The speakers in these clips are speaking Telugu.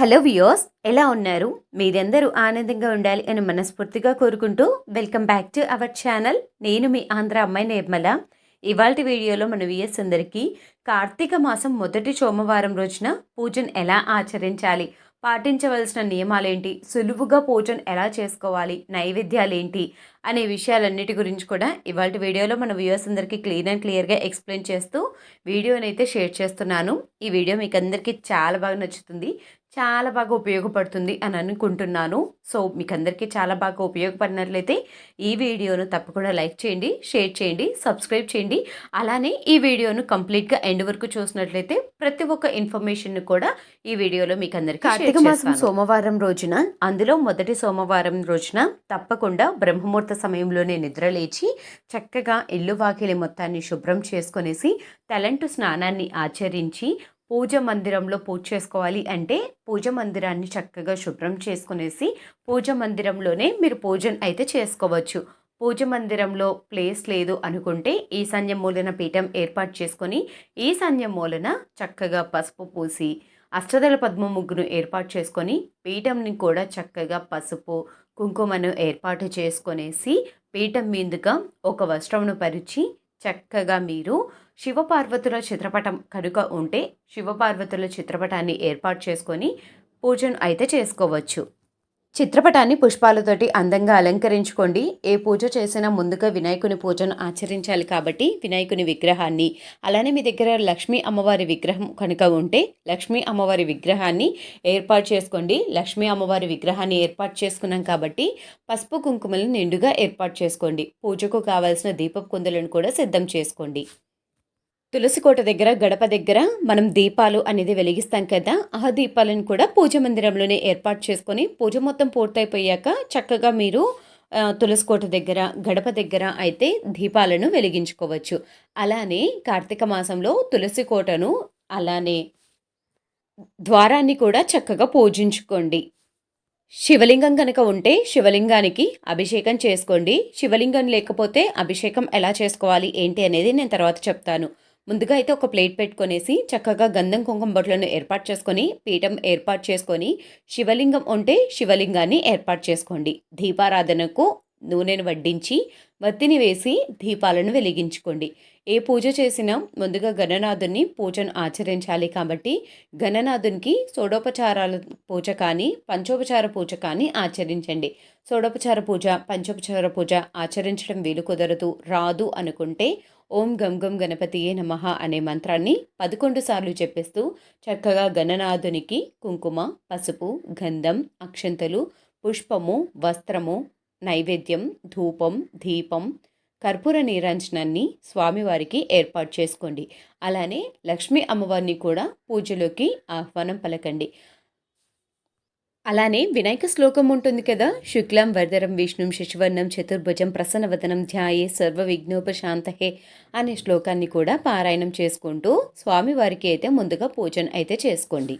హలో వియోస్ ఎలా ఉన్నారు? మీరందరూ ఆనందంగా ఉండాలి అని మనస్ఫూర్తిగా కోరుకుంటూ welcome back to our channel. నేను మీ ఆంధ్ర అమ్మాయి నిర్మల. ఇవాళ వీడియోలో మన వియస్ అందరికీ కార్తీక మాసం మొదటి సోమవారం రోజున పూజను ఎలా ఆచరించాలి? పాటించవలసిన నియమాలేంటి? సులువుగా పూజను ఎలా చేసుకోవాలి? నైవేద్యాలు ఏంటి అనే విషయాలన్నిటి గురించి కూడా ఇవాళ వీడియోలో మన వ్యూవర్స్ అందరికీ క్లీన్ అండ్ క్లియర్గా ఎక్స్ప్లెయిన్ చేస్తూ వీడియోని అయితే షేర్ చేస్తున్నాను. ఈ వీడియో మీకు అందరికీ చాలా బాగా నచ్చుతుంది. చాలా బాగా ఉపయోగపడుతుంది అని అనుకుంటున్నాను. సో మీకు అందరికీ చాలా బాగా ఉపయోగపడినట్లయితే ఈ వీడియోను తప్పకుండా లైక్ చేయండి షేర్ చేయండి సబ్స్క్రైబ్ చేయండి. అలానే ఈ వీడియోను కంప్లీట్గా ఎండ్ వరకు చూసినట్లయితే ప్రతి ఒక్క ఇన్ఫర్మేషన్ కూడా ఈ వీడియోలో మీకు అందరికీ కార్తీక మాసం సోమవారం రోజున అందులో మొదటి సోమవారం రోజున తప్పకుండా బ్రహ్మముహూర్త సమయంలోనే నిద్ర లేచి చక్కగా ఇల్లు వాకిలి మొత్తాన్ని శుభ్రం చేసుకొనేసి తలంటు స్నానాన్ని ఆచరించి పూజ మందిరంలో పూజ చేసుకోవాలి అంటే పూజ మందిరాన్ని చక్కగా శుభ్రం చేసుకునేసి పూజ మందిరంలోనే మీరు పూజను అయితే చేసుకోవచ్చు. పూజ మందిరంలో ప్లేస్ లేదు అనుకుంటే ఈశాన్య మూలన పీఠం ఏర్పాటు చేసుకొని ఈశాన్య మూలన చక్కగా పసుపు పూసి అష్టదళ పద్మ ముగ్గును ఏర్పాటు చేసుకొని పీఠంని కూడా చక్కగా పసుపు కుంకుమను ఏర్పాటు చేసుకొనేసి పీఠం మీదుగా ఒక వస్త్రమును పరిచి చక్కగా మీరు శివపార్వతుల చిత్రపటం కనుక ఉంటే శివపార్వతుల చిత్రపటాన్ని ఏర్పాటు చేసుకొని పూజను అయితే చేసుకోవచ్చు. చిత్రపటాన్ని పుష్పాలతోటి అందంగా అలంకరించుకోండి. ఏ పూజ చేసినా ముందుగా వినాయకుని పూజను ఆచరించాలి కాబట్టి వినాయకుని విగ్రహాన్ని అలానే మీ దగ్గర లక్ష్మీ అమ్మవారి విగ్రహం కనుక ఉంటే లక్ష్మీ అమ్మవారి విగ్రహాన్ని ఏర్పాటు చేసుకోండి. లక్ష్మీ అమ్మవారి విగ్రహాన్ని ఏర్పాటు చేసుకున్నాం కాబట్టి పసుపు కుంకుమలను నిండుగా ఏర్పాటు చేసుకోండి. పూజకు కావాల్సిన దీపపు కుందులను కూడా సిద్ధం చేసుకోండి. తులసి కోట దగ్గర గడప దగ్గర మనం దీపాలు అనేది వెలిగిస్తాం కదా. ఆ దీపాలను కూడా పూజ మందిరంలోనే ఏర్పాటు చేసుకొని పూజ మొత్తం పూర్తయిపోయాక చక్కగా మీరు తులసికోట తులసి కోట దగ్గర గడప దగ్గర అయితే దీపాలను వెలిగించుకోవచ్చు. అలానే కార్తీక మాసంలో తులసి కోటను అలానే ద్వారాన్ని కూడా చక్కగా పూజించుకోండి. శివలింగం కనుక ఉంటే శివలింగానికి అభిషేకం చేసుకోండి. శివలింగం లేకపోతే అభిషేకం ఎలా చేసుకోవాలి ఏంటి అనేది నేను తర్వాత చెప్తాను. ముందుగా అయితే ఒక ప్లేట్ పెట్టుకొనేసి చక్కగా గంధం కుంకుమ బొట్లను ఏర్పాటు చేసుకొని పీఠం ఏర్పాటు చేసుకొని శివలింగం ఉంటే శివలింగాన్ని ఏర్పాటు చేసుకోండి. దీపారాధనకు నూనెను వడ్డించి వత్తిని వేసి దీపాలను వెలిగించుకోండి. ఏ పూజ చేసినా ముందుగా గణనాథుని పూజను ఆచరించాలి కాబట్టి గణనాథునికి షోడోపచారాల పూజ కానీ పంచోపచార పూజ కానీ ఆచరించండి. షోడోపచార పూజ పంచోపచార పూజ ఆచరించడం వీలు కుదరదు రాదు అనుకుంటే ఓం గం గం గణపతియే నమః అనే మంత్రాన్ని పదకొండు సార్లు చెప్పేస్తూ చక్కగా గణనాథునికి కుంకుమ పసుపు గంధం అక్షంతలు పుష్పము వస్త్రము నైవేద్యం ధూపం దీపం కర్పూర నీరాంజనాన్ని స్వామివారికి ఏర్పాటు చేసుకోండి. అలానే లక్ష్మీ అమ్మవారిని కూడా పూజలోకి ఆహ్వానం పలకండి. అలానే వినాయక శ్లోకం ఉంటుంది కదా. శుక్లం వరదరం విష్ణుం శశివర్ణం చతుర్భుజం ప్రసన్నవదనం ధ్యాయే సర్వ విఘ్నోపశాంతహే అనే శ్లోకాన్ని కూడా పారాయణం చేసుకుంటూ స్వామివారికి అయితే ముందుగా పూజన అయితే చేసుకోండి.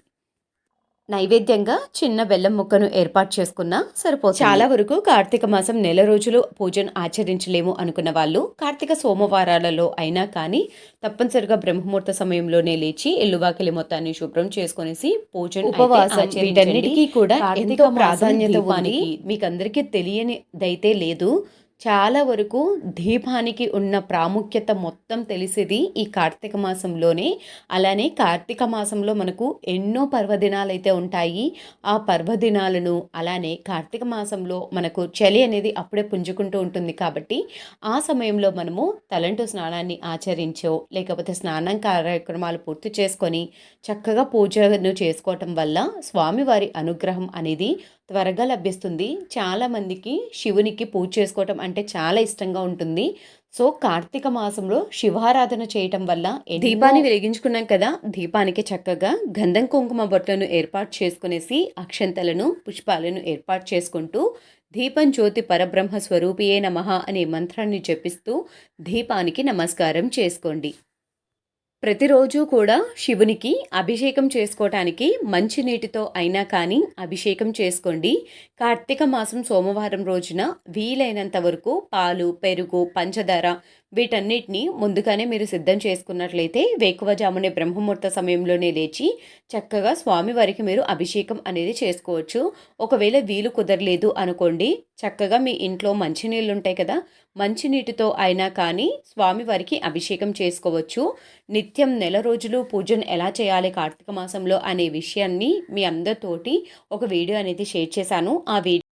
నైవేద్యంగా చిన్న బెల్లం ముక్కను ఏర్పాటు చేసుకున్నా సరిపోతుంది. చాలా వరకు కార్తీక మాసం నెల రోజులు పూజను ఆచరించలేము అనుకున్న వాళ్ళు కార్తీక సోమవారాలలో అయినా కానీ తప్పనిసరిగా బ్రహ్మముహూర్త సమయంలోనే లేచి ఇల్లువాకిలి మొత్తాన్ని శుభ్రం చేసుకునేసి పూజను ఉపవాసం వీటన్నిటికీ కూడా ఎంతో ప్రాధాన్యత మీకు అందరికీ తెలియనిదైతే లేదు. చాలా వరకు దీపానికి ఉన్న ప్రాముఖ్యత మొత్తం తెలిసేది ఈ కార్తీక మాసంలోనే. అలానే కార్తీక మాసంలో మనకు ఎన్నో పర్వదినాలు అయితే ఉంటాయి. ఆ పర్వదినాలను అలానే కార్తీక మాసంలో మనకు చలి అనేది అప్పుడే పుంజుకుంటూ ఉంటుంది కాబట్టి ఆ సమయంలో మనము తలంటు స్నానాన్ని ఆచరించో లేకపోతే స్నానం కార్యక్రమాలు పూర్తి చేసుకొని చక్కగా పూజను చేసుకోవటం వల్ల స్వామివారి అనుగ్రహం అనేది త్వరగా లభిస్తుంది. చాలామందికి శివునికి పూజ చేసుకోవటం అంటే చాలా ఇష్టంగా ఉంటుంది. సో కార్తీక మాసంలో శివారాధన చేయటం వల్ల దీపాన్ని వెలిగించుకున్నాం కదా. దీపానికి చక్కగా గంధం కుంకుమ బొట్లను ఏర్పాటు చేసుకునేసి అక్షంతలను పుష్పాలను ఏర్పాటు చేసుకుంటూ దీపం జ్యోతి పరబ్రహ్మ స్వరూపియే నమః అనే మంత్రాన్ని జపిస్తూ దీపానికి నమస్కారం చేసుకోండి. ప్రతిరోజు కూడా శివునికి అభిషేకం చేసుకోవటానికి మంచి నీటితో అయినా కానీ అభిషేకం చేసుకోండి. కార్తీక మాసం సోమవారం రోజున వీలైనంత వరకు పాలు పెరుగు పంచదార వీటన్నిటిని ముందుగానే మీరు సిద్ధం చేసుకున్నట్లయితే వేకువజామునే బ్రహ్మముహూర్త సమయంలోనే లేచి చక్కగా స్వామివారికి మీరు అభిషేకం అనేది చేసుకోవచ్చు. ఒకవేళ వీలు కుదరలేదు అనుకోండి చక్కగా మీ ఇంట్లో మంచినీళ్ళు ఉంటాయి కదా మంచినీటితో అయినా కానీ స్వామివారికి అభిషేకం చేసుకోవచ్చు. నిత్యం నెల రోజులు పూజను ఎలా చేయాలి కార్తీక మాసంలో అనే విషయాన్ని మీ అందరితోటి ఒక వీడియో అనేది షేర్ చేశాను. ఆ వీడియో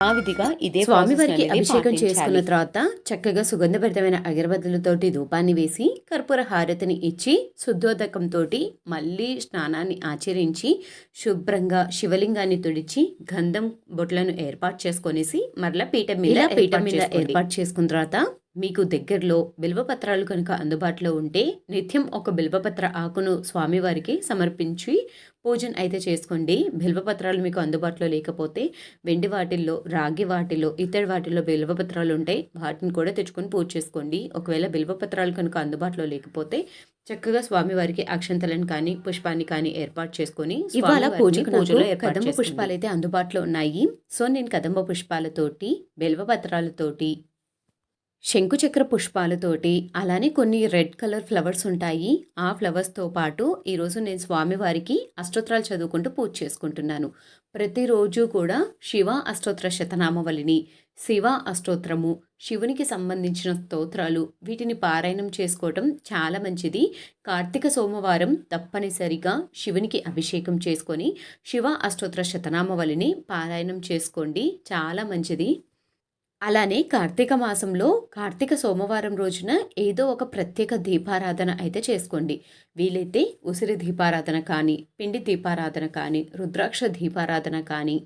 ఆ విధిగా ఇదే స్వామివారికి అభిషేకం. చేసుకున్న తర్వాత చక్కగా సుగంధభరితమైన అగరబత్తులతోటి ధూపాన్ని వేసి కర్పూర హారతిని ఇచ్చి శుద్ధోదకంతో మళ్ళీ స్నానాన్ని ఆచరించి శుభ్రంగా శివలింగాన్ని తుడిచి గంధం బొట్లను ఏర్పాటు చేసుకొనేసి మరలా పీఠం మీద పీఠం మీద. ఏర్పాటు చేసుకున్న తర్వాత మీకు దగ్గరలో బిల్వపత్రాలు కనుక అందుబాటులో ఉంటే నిత్యం ఒక బిల్వపత్ర ఆకును స్వామివారికి సమర్పించి పూజను అయితే చేసుకోండి. బిల్వపత్రాలు మీకు అందుబాటులో లేకపోతే వెండి వాటిల్లో రాగి వాటిల్లో ఇతడి వాటిల్లో బిల్వపత్రాలు ఉంటాయి వాటిని కూడా తెచ్చుకొని పూజ చేసుకోండి. ఒకవేళ బిల్వపత్రాలు కనుక అందుబాటులో లేకపోతే చక్కగా స్వామివారికి అక్షంతలను కానీ పుష్పాన్ని కానీ ఏర్పాటు చేసుకొని ఇవాళ పూజకు పూజలో కదంబ. పుష్పాలు అయితే అందుబాటులో ఉన్నాయి. సో నేను కదంబ పుష్పాలతోటి బిల్వపత్రాలతోటి శంకుచక్ర పుష్పాలతోటి అలానే కొన్ని రెడ్ కలర్ ఫ్లవర్స్ ఉంటాయి. ఆ ఫ్లవర్స్తో పాటు ఈరోజు నేను స్వామివారికి అష్టోత్తరాలు చదువుకుంటూ పూజ చేసుకుంటున్నాను. ప్రతిరోజు కూడా శివ అష్టోత్తర శతనామవళిని శివ అష్టోత్తరము శివునికి సంబంధించిన స్తోత్రాలు వీటిని పారాయణం చేసుకోవటం చాలా మంచిది. కార్తీక సోమవారం తప్పనిసరిగా శివునికి అభిషేకం చేసుకొని శివ అష్టోత్తర శతనామవళిని పారాయణం చేసుకోండి. చాలా మంచిది. అలానే కార్తీక మాసంలో కార్తీక సోమవారం రోజున ఏదో ఒక ప్రత్యేక దీపారాధన అయితే చేసుకోండి. వీలైతే ఉసిరి దీపారాధన కానీ పిండి దీపారాధన కానీ రుద్రాక్ష దీపారాధన కానీ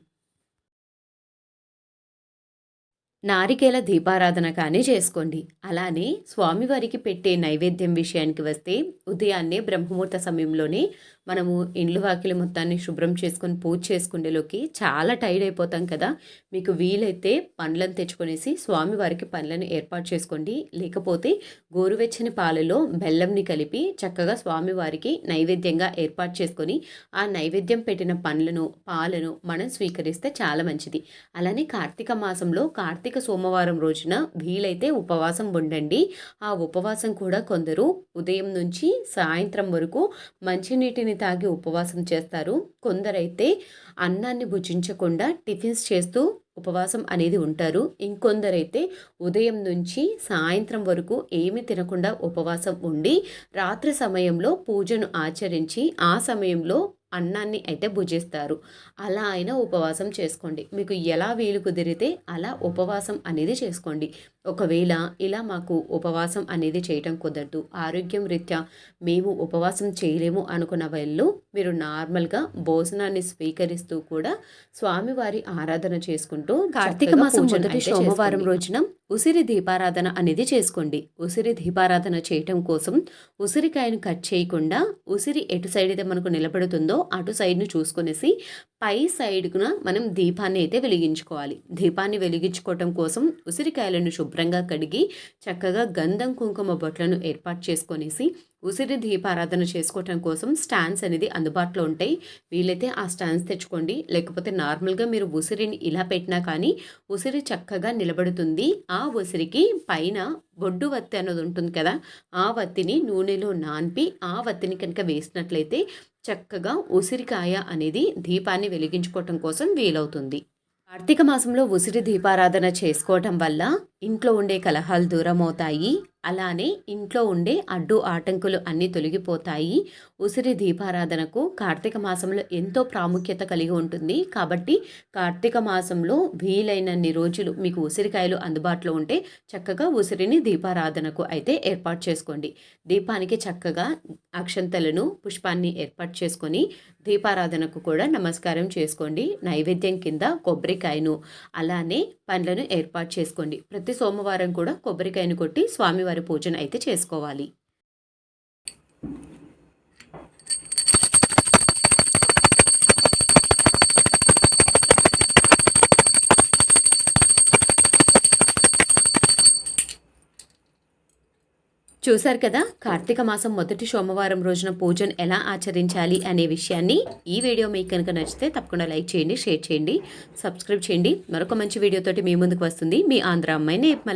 నారికేల దీపారాధన కానీ చేసుకోండి. అలానే స్వామివారికి పెట్టే నైవేద్యం విషయానికి వస్తే ఉదయాన్నే బ్రహ్మముహూర్త సమయంలోనే మనము ఇండ్లు వాకిలి మొత్తాన్ని శుభ్రం చేసుకొని పూజ చేసుకునేలోకి చాలా టైర్డ్ అయిపోతాం కదా. మీకు వీలైతే పండ్లను తెచ్చుకొనేసి స్వామివారికి పండ్లను ఏర్పాటు చేసుకోండి. లేకపోతే గోరువెచ్చని పాలలో బెల్లంని కలిపి చక్కగా స్వామివారికి నైవేద్యంగా ఏర్పాటు చేసుకొని ఆ నైవేద్యం పెట్టిన పండ్లను పాలను మనం స్వీకరిస్తే చాలా మంచిది. అలానే కార్తీక మాసంలో కార్తీక సోమవారం రోజున వీలైతే ఉపవాసం ఉండండి. ఆ ఉపవాసం కూడా కొందరు ఉదయం నుంచి సాయంత్రం వరకు మంచినీటిని తాగి ఉపవాసం చేస్తారు. కొందరైతే అన్నాన్ని భుజించకుండా టిఫిన్స్ చేస్తూ ఉపవాసం అనేది ఉంటారు. ఇంకొందరైతే ఉదయం నుంచి సాయంత్రం వరకు ఏమి తినకుండా ఉపవాసం ఉండి రాత్రి సమయంలో పూజను ఆచరించి ఆ సమయంలో అన్నాన్ని అయితే భుజిస్తారు. అలా అయినా ఉపవాసం చేసుకోండి. మీకు ఎలా వీలు కుదిరితే అలా ఉపవాసం అనేది చేసుకోండి. ఒకవేళ ఇలా మాకు ఉపవాసం అనేది చేయటం కుదరదు. ఆరోగ్యం రీత్యా మేము ఉపవాసం చేయలేము అనుకున్న వాళ్ళు మీరు నార్మల్గా భోజనాన్ని స్వీకరిస్తూ కూడా స్వామివారి ఆరాధన చేసుకుంటూ కార్తీక మాసం మొదటి సోమవారం. రోజున ఉసిరి దీపారాధన అనేది చేసుకోండి. ఉసిరి దీపారాధన చేయటం కోసం ఉసిరికాయను కట్ చేయకుండా ఉసిరి ఎటు సైడ్ అయితే మనకు నిలబడుతుందో అటు సైడ్ను చూసుకునేసి పై సైడ్కున మనం దీపాన్ని అయితే వెలిగించుకోవాలి. దీపాన్ని వెలిగించుకోవటం కోసం ఉసిరికాయలను శుభ్రంగా కడిగి చక్కగా గంధం కుంకుమ బొట్లను ఏర్పాటు చేసుకొనేసి ఉసిరి దీపారాధన చేసుకోవటం కోసం స్టాండ్స్ అనేది అందుబాటులో ఉంటాయి. వీలైతే ఆ స్టాండ్స్ తెచ్చుకోండి. లేకపోతే నార్మల్గా మీరు ఉసిరిని ఇలా పెట్టినా కానీ ఉసిరి చక్కగా నిలబడుతుంది. ఆ ఉసిరికి పైన బొడ్డు వత్తి అన్నది ఉంటుంది కదా ఆ వత్తిని నూనెలో నాన్పి ఆ వత్తిని కనుక వేసినట్లయితే చక్కగా ఉసిరికాయ అనేది దీపాన్ని వెలిగించుకోవటం కోసం వీలవుతుంది. కార్తీక మాసంలో ఉసిరి దీపారాధన చేసుకోవటం వల్ల ఇంట్లో ఉండే కలహాలు దూరం అవుతాయి అలానే ఇంట్లో ఉండే అడ్డు ఆటంకులు అన్నీ తొలగిపోతాయి. ఉసిరి దీపారాధనకు కార్తీక మాసంలో ఎంతో ప్రాముఖ్యత కలిగి ఉంటుంది. కాబట్టి కార్తీక మాసంలో వీలైనన్ని రోజులు మీకు ఉసిరికాయలు అందుబాటులో ఉంటే చక్కగా ఉసిరిని దీపారాధనకు అయితే ఏర్పాటు చేసుకోండి. దీపానికి చక్కగా అక్షంతలను పుష్పాన్ని ఏర్పాటు చేసుకొని దీపారాధనకు కూడా నమస్కారం చేసుకోండి. నైవేద్యం కింద కొబ్బరికాయను అలానే పండ్లను ఏర్పాటు చేసుకోండి. ప్రతి సోమవారం కూడా కొబ్బరికాయను కొట్టి స్వామివారి పూజను అయితే చేసుకోవాలి. చూశారు కదా కార్తీక మాసం మొదటి సోమవారం రోజున పూజను ఎలా ఆచరించాలి అనే విషయాన్ని ఈ వీడియో మీకు కనుక నచ్చితే తప్పకుండా లైక్ చేయండి షేర్ చేయండి సబ్స్క్రైబ్ చేయండి. మరొక మంచి వీడియోతోటి మీ ముందుకు వస్తుంది మీ ఆంధ్ర అమ్మాయి నేర్మల